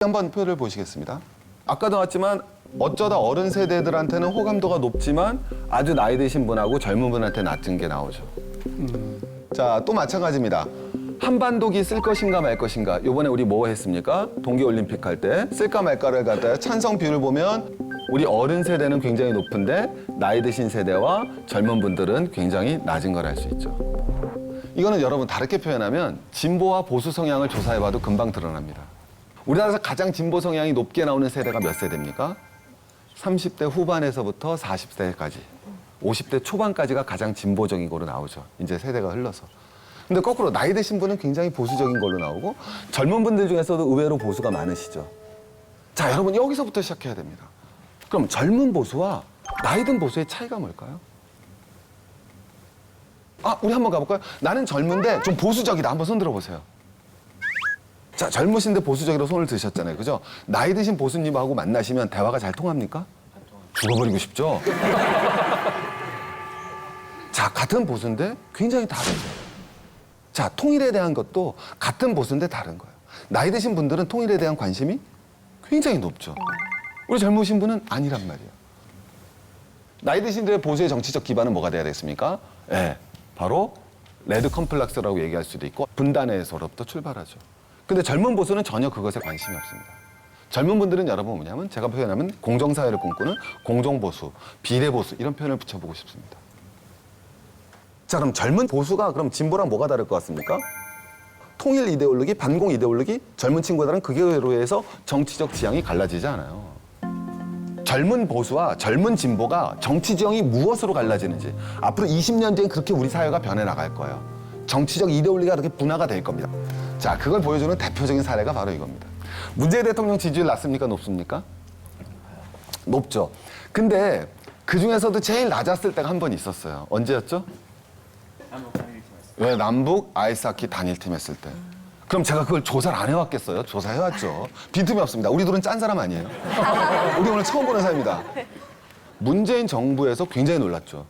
한번 표를 보시겠습니다. 아까도 나왔지만 어쩌다 어른 세대들한테는 호감도가 높지만 아주 나이 드신 분하고 젊은 분한테 낮은 게 나오죠. 자, 또 마찬가지입니다. 한반도기 쓸 것인가 말 것인가. 요번에 우리 뭐 했습니까? 동계올림픽 할 때 쓸까 말까를 갖다 찬성 비율을 보면 우리 어른 세대는 굉장히 높은데 나이 드신 세대와 젊은 분들은 굉장히 낮은 걸 알 수 있죠. 이거는 여러분 다르게 표현하면 진보와 보수 성향을 조사해봐도 금방 드러납니다. 우리나라에서 가장 진보 성향이 높게 나오는 세대가 몇 세대입니까? 30대 후반에서부터 40대까지. 50대 초반까지가 가장 진보적인 걸로 나오죠. 이제 세대가 흘러서. 근데 거꾸로 나이 드신 분은 굉장히 보수적인 걸로 나오고 젊은 분들 중에서도 의외로 보수가 많으시죠. 자, 여러분 여기서부터 시작해야 됩니다. 그럼 젊은 보수와 나이 든 보수의 차이가 뭘까요? 아, 우리 한번 가볼까요? 나는 젊은데 좀 보수적이다. 한번 손 들어보세요. 자, 젊으신데 보수적으로 손을 드셨잖아요. 그죠? 나이 드신 보수님하고 만나시면 대화가 잘 통합니까? 죽어버리고 싶죠? 자, 같은 보수인데 굉장히 다르죠. 자, 통일에 대한 것도 같은 보수인데 다른 거예요. 나이 드신 분들은 통일에 대한 관심이 굉장히 높죠. 우리 젊으신 분은 아니란 말이에요. 나이 드신 분의 보수의 정치적 기반은 뭐가 돼야 되겠습니까? 예, 바로 레드 컴플렉스라고 얘기할 수도 있고 분단에서로부터 출발하죠. 근데 젊은 보수는 전혀 그것에 관심이 없습니다. 젊은 분들은 여러분 뭐냐면 제가 표현하면 공정사회를 꿈꾸는 공정보수, 비례보수 이런 표현을 붙여보고 싶습니다. 자 그럼 젊은 보수가 그럼 진보랑 뭐가 다를 것 같습니까? 통일 이데올로기, 반공 이데올로기, 젊은 친구들은 그게로 해서 정치적 지향이 갈라지지 않아요. 젊은 보수와 젊은 진보가 정치 지형이 무엇으로 갈라지는지 앞으로 20년 뒤엔 그렇게 우리 사회가 변해 나갈 거예요. 정치적 이데올로기가 그렇게 분화가 될 겁니다. 자, 그걸 보여주는 대표적인 사례가 바로 이겁니다. 문재인 대통령 지지율 낮습니까? 높습니까? 높죠. 근데 그 중에서도 제일 낮았을 때가 한 번 있었어요. 언제였죠? 왜 남북 아이스하키 단일팀 했을 때. 그럼 제가 그걸 조사를 안 해왔겠어요? 조사해왔죠. 빈틈이 없습니다. 우리 둘은 짠 사람 아니에요. 우리 오늘 처음 보는 사람입니다. 문재인 정부에서 굉장히 놀랐죠.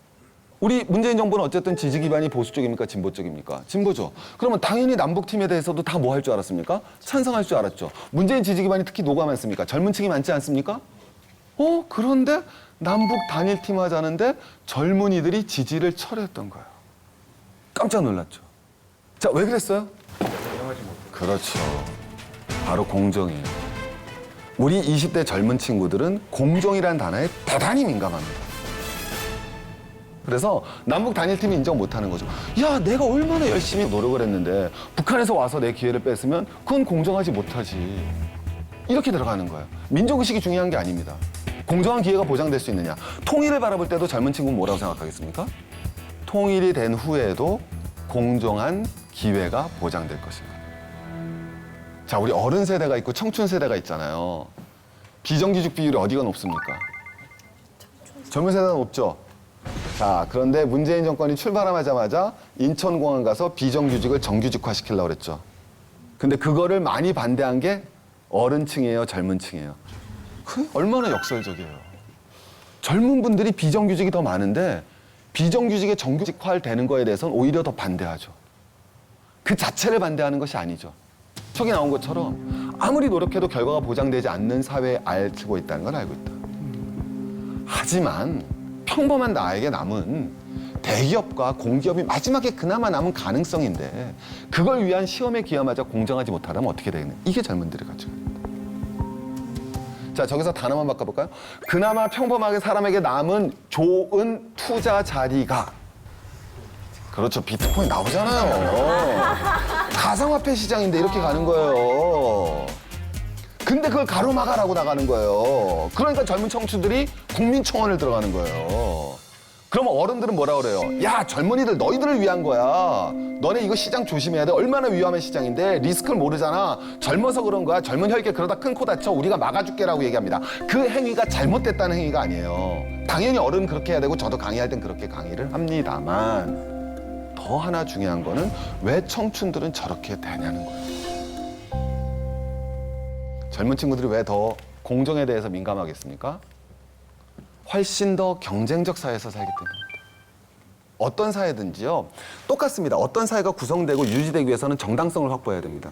우리 문재인 정부는 어쨌든 지지 기반이 보수 쪽입니까? 진보 쪽입니까? 진보죠. 그러면 당연히 남북 팀에 대해서도 다 뭐 할 줄 알았습니까? 찬성할 줄 알았죠. 문재인 지지 기반이 특히 누가 많습니까? 젊은 층이 많지 않습니까? 어, 그런데 남북 단일 팀 하자는데 젊은이들이 지지를 철회했던 거예요. 깜짝 놀랐죠. 자, 왜 그랬어요? 그렇죠. 바로 공정이에요. 우리 20대 젊은 친구들은 공정이라는 단어에 대단히 민감합니다. 그래서 남북 단일팀이 인정 못하는 거죠. 야, 내가 얼마나 열심히 노력을 했는데 북한에서 와서 내 기회를 뺐으면 그건 공정하지 못하지. 이렇게 들어가는 거예요. 민족의식이 중요한 게 아닙니다. 공정한 기회가 보장될 수 있느냐. 통일을 바라볼 때도 젊은 친구는 뭐라고 생각하겠습니까? 통일이 된 후에도 공정한 기회가 보장될 것입니다. 자, 우리 어른 세대가 있고 청춘 세대가 있잖아요. 비정규직 비율이 어디가 높습니까? 젊은 세대는 높죠. 자, 그런데 문재인 정권이 출발하자마자 인천공항 가서 비정규직을 정규직화 시키려고 그랬죠. 근데 그거를 많이 반대한 게 어른층이에요, 젊은 층이에요. 그 얼마나 역설적이에요. 젊은 분들이 비정규직이 더 많은데 비정규직의 정규직화 되는 거에 대해서는 오히려 더 반대하죠. 그 자체를 반대하는 것이 아니죠. 촉이 나온 것처럼 아무리 노력해도 결과가 보장되지 않는 사회에 앓고 있다는 걸 알고 있다. 하지만 평범한 나에게 남은 대기업과 공기업이 마지막에 그나마 남은 가능성인데 그걸 위한 시험에 기여마저 공정하지 못하다면 어떻게 되겠냐. 이게 젊은들의 가치입니다. 자, 저기서 단어만 바꿔볼까요? 그나마 평범하게 사람에게 남은 좋은 투자 자리가 그렇죠. 비트코인 나오잖아요. 가상화폐 시장인데 이렇게 가는 거예요. 근데 그걸 가로막아라고 나가는 거예요. 그러니까 젊은 청춘들이 국민청원을 들어가는 거예요. 그러면 어른들은 뭐라 그래요? 야, 젊은이들 너희들을 위한 거야. 너네 이거 시장 조심해야 돼. 얼마나 위험한 시장인데 리스크를 모르잖아. 젊어서 그런 거야. 젊은 혈기 그러다 큰 코 다쳐. 우리가 막아줄게라고 얘기합니다. 그 행위가 잘못됐다는 행위가 아니에요. 당연히 어른 그렇게 해야 되고 저도 강의할 땐 그렇게 강의를 합니다만 더 하나 중요한 거는 왜 청춘들은 저렇게 되냐는 거예요. 젊은 친구들이 왜 더 공정에 대해서 민감하겠습니까? 훨씬 더 경쟁적 사회에서 살기 때문입니다. 어떤 사회든지요, 똑같습니다. 어떤 사회가 구성되고 유지되기 위해서는 정당성을 확보해야 됩니다.